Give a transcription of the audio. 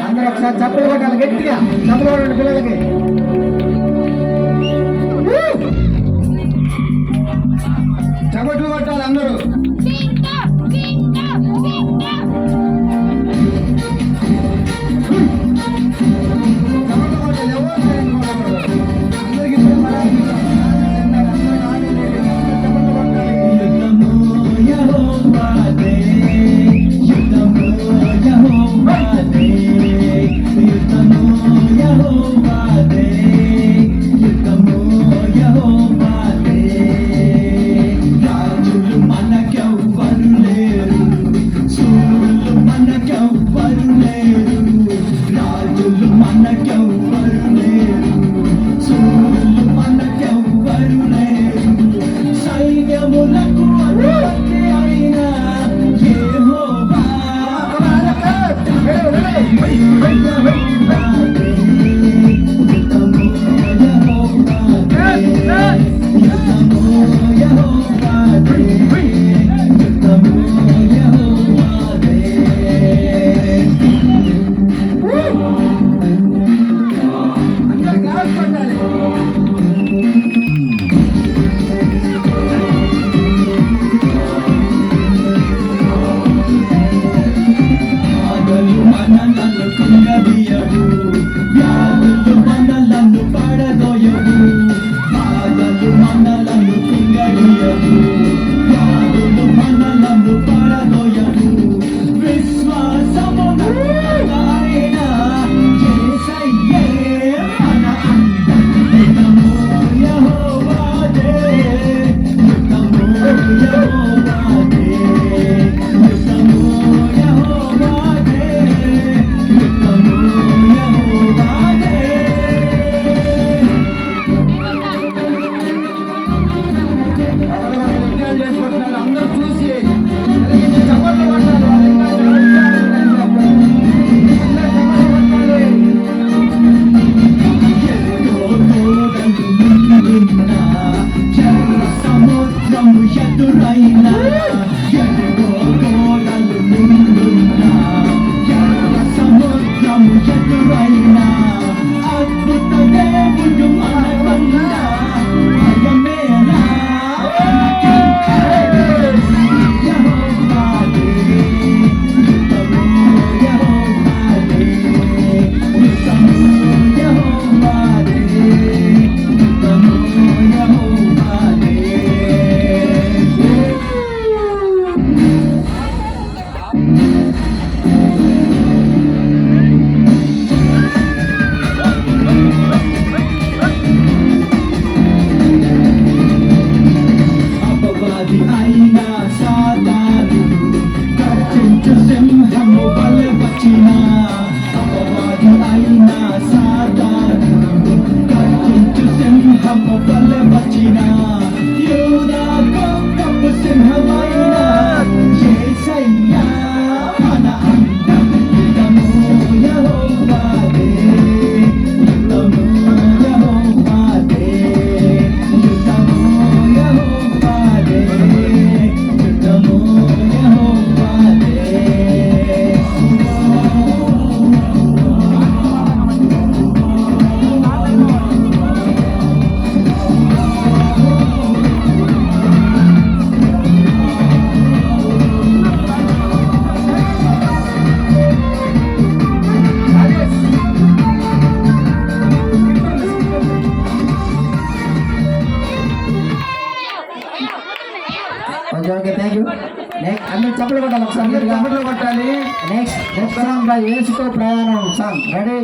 అందరూ ఒకసారి చప్పలు కొట్టాలి గట్టిగా చప్పలు కొట్టండి పిల్లలకి చప్పట్లు కొట్టాలి అందరూ. Okay okay thank you next అందరూ చప్పలు కొట్టాలి ఒకసారి. చప్పట్లు కొట్టాలి. నెక్స్ట్ నెక్స్ట్ సాంగ్ బై ఏసుకో ప్రయాణం సాంగ్ రెడీ